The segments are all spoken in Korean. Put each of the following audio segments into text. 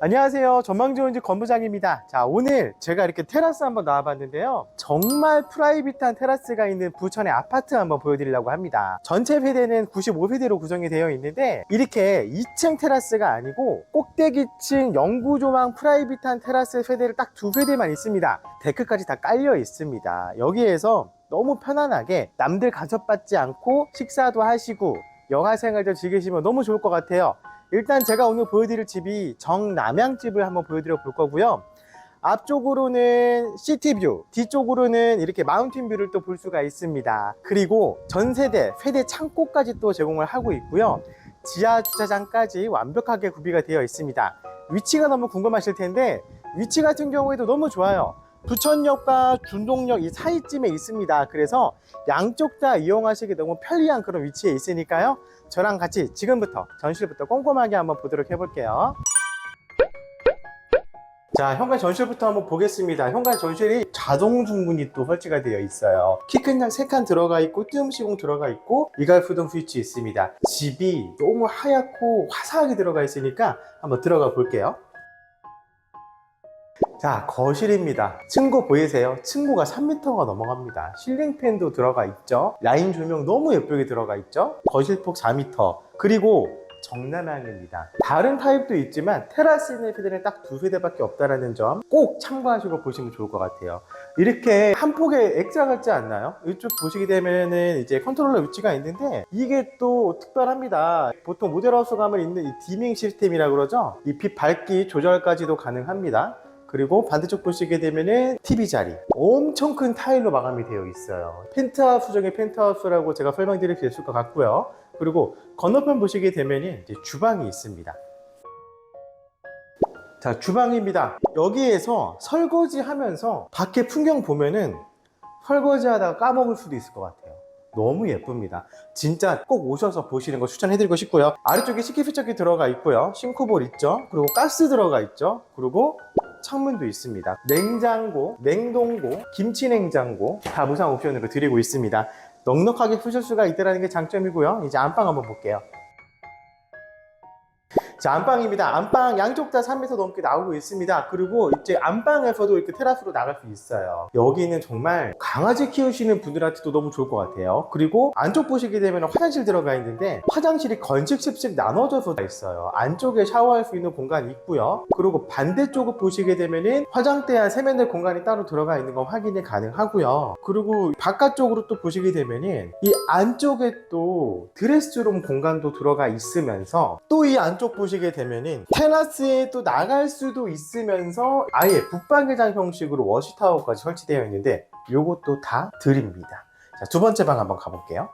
안녕하세요. 전망 좋은 집 건부장입니다. 자, 오늘 제가 이렇게 테라스 한번 나와봤는데요. 정말 프라이빗한 테라스가 있는 부천의 아파트 한번 보여드리려고 합니다. 전체 세대는 95세대로 구성이 되어 있는데 이렇게 2층 테라스가 아니고 꼭대기층 영구조망 프라이빗한 테라스 세대를 딱 두 세대만 있습니다. 데크까지 다 깔려 있습니다. 여기에서 너무 편안하게 남들 간섭받지 않고 식사도 하시고 여가 생활도 즐기시면 너무 좋을 것 같아요. 일단 제가 오늘 보여드릴 집이 정남향집을 한번 보여드려 볼 거고요. 앞쪽으로는 시티뷰, 뒤쪽으로는 이렇게 마운틴뷰를 또 볼 수가 있습니다. 그리고 전세대, 세대 창고까지 또 제공을 하고 있고요. 지하 주차장까지 완벽하게 구비가 되어 있습니다. 위치가 너무 궁금하실 텐데 위치 같은 경우에도 너무 좋아요. 부천역과 준동역 이 사이쯤에 있습니다. 그래서 양쪽 다 이용하시기 너무 편리한 그런 위치에 있으니까요. 저랑 같이 지금부터 전실부터 꼼꼼하게 한번 보도록 해볼게요. 자, 현관 전실부터 한번 보겠습니다. 현관 전실이 자동 중문이 또 설치가 되어 있어요. 키 큰 장 3칸 들어가 있고 띄움 시공 들어가 있고 미갈 수동 스위치 있습니다. 집이 너무 하얗고 화사하게 들어가 있으니까 한번 들어가 볼게요. 자, 거실입니다. 층고 보이세요? 층고가 3m가 넘어갑니다. 실링팬도 들어가 있죠. 라인 조명 너무 예쁘게 들어가 있죠. 거실폭 4m. 그리고 정남향입니다. 다른 타입도 있지만 테라스 있는 세대는 딱 두 세대밖에 없다는 점 꼭 참고하시고 보시면 좋을 것 같아요. 이렇게 한 폭의 액자 같지 않나요? 이쪽 보시게 되면은 이제 컨트롤러 위치가 있는데 이게 또 특별합니다. 보통 모델하우스 가면 있는 이 디밍 시스템이라 그러죠. 이 빛 밝기 조절까지도 가능합니다. 그리고 반대쪽 보시게 되면은 TV 자리. 엄청 큰 타일로 마감이 되어 있어요. 펜트하우스 중에 펜트하우스라고 제가 설명드릴 수 있을 것 같고요. 그리고 건너편 보시게 되면은 이제 주방이 있습니다. 자 주방입니다. 여기에서 설거지 하면서 밖에 풍경 보면은 설거지 하다가 까먹을 수도 있을 것 같아요. 너무 예쁩니다. 진짜 꼭 오셔서 보시는 거 추천해드리고 싶고요. 아래쪽에 식기세척기 들어가 있고요. 싱크볼 있죠? 그리고 가스 들어가 있죠? 그리고 창문도 있습니다. 냉장고, 냉동고, 김치 냉장고 다 무상 옵션으로 드리고 있습니다. 넉넉하게 푸실 수가 있다는 게 장점이고요. 이제 안방 한번 볼게요. 자, 안방입니다. 안방 양쪽 다 3m 넘게 나오고 있습니다. 그리고 이제 안방에서도 이렇게 테라스로 나갈 수 있어요. 여기는 정말 강아지 키우시는 분들한테도 너무 좋을 것 같아요. 그리고 안쪽 보시게 되면 화장실 들어가 있는데 화장실이 건식습식 나눠져서 있어요. 안쪽에 샤워할 수 있는 공간이 있고요. 그리고 반대쪽을 보시게 되면은 화장대와 세면대 공간이 따로 들어가 있는 거 확인이 가능하고요. 그리고 바깥쪽으로 또 보시게 되면은 이 안쪽에 또 드레스룸 공간도 들어가 있으면서 또 이 안쪽 보시 게 되면은 테라스에 또 나갈 수도 있으면서 아예 북방개장 형식으로 워시타워까지 설치되어 있는데 요것도 다 드립니다. 자, 두 번째 방 한번 가볼게요.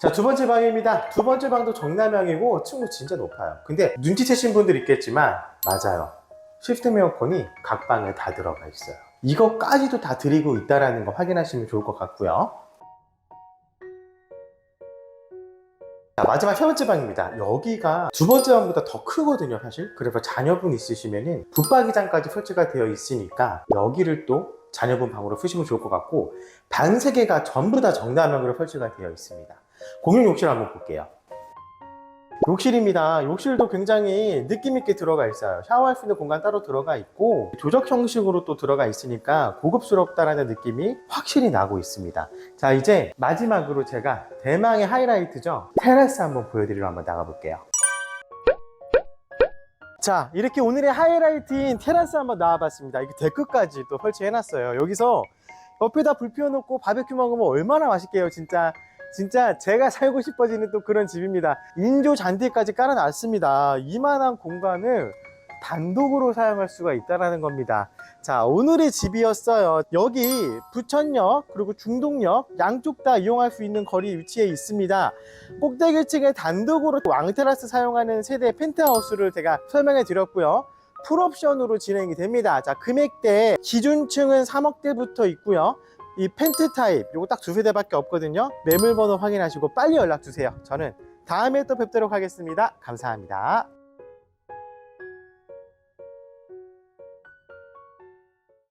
자, 두 번째 방입니다. 두 번째 방도 정남향이고 층고 진짜 높아요. 근데 눈치채신 분들 있겠지만 맞아요. 시스템 에어컨이 각 방에 다 들어가 있어요. 이것까지도 다 드리고 있다는 거 확인하시면 좋을 것 같고요. 자, 마지막 세 번째 방입니다. 여기가 두 번째 방보다 더 크거든요, 사실. 그래서 자녀분 있으시면은 붙박이장까지 설치가 되어 있으니까 여기를 또 자녀분 방으로 쓰시면 좋을 것 같고 방 세 개가 전부 다 정남형으로 설치가 되어 있습니다. 공용 욕실 한번 볼게요. 욕실입니다. 욕실도 굉장히 느낌있게 들어가 있어요. 샤워할 수 있는 공간 따로 들어가 있고 조적 형식으로 또 들어가 있으니까 고급스럽다라는 느낌이 확실히 나고 있습니다. 자 이제 마지막으로 제가 대망의 하이라이트죠. 테라스 한번 보여드리러 한번 나가볼게요. 자 이렇게 오늘의 하이라이트인 테라스 한번 나와봤습니다. 이게 데크까지 또 설치해놨어요. 여기서 옆에다 불 피워놓고 바베큐 먹으면 얼마나 맛있게요 진짜 진짜 제가 살고 싶어지는 또 그런 집입니다. 인조 잔디까지 깔아놨습니다. 이만한 공간을 단독으로 사용할 수가 있다는 겁니다. 자, 오늘의 집이었어요. 여기 부천역 그리고 중동역 양쪽 다 이용할 수 있는 거리 위치에 있습니다. 꼭대기층에 단독으로 왕테라스 사용하는 세대 펜트하우스를 제가 설명해 드렸고요. 풀옵션으로 진행이 됩니다. 자, 금액대 기준층은 3억대부터 있고요. 이 펜트 타입 요거 딱 두 세 대밖에 없거든요. 매물번호 확인하시고 빨리 연락 주세요. 저는 다음에 또 뵙도록 하겠습니다. 감사합니다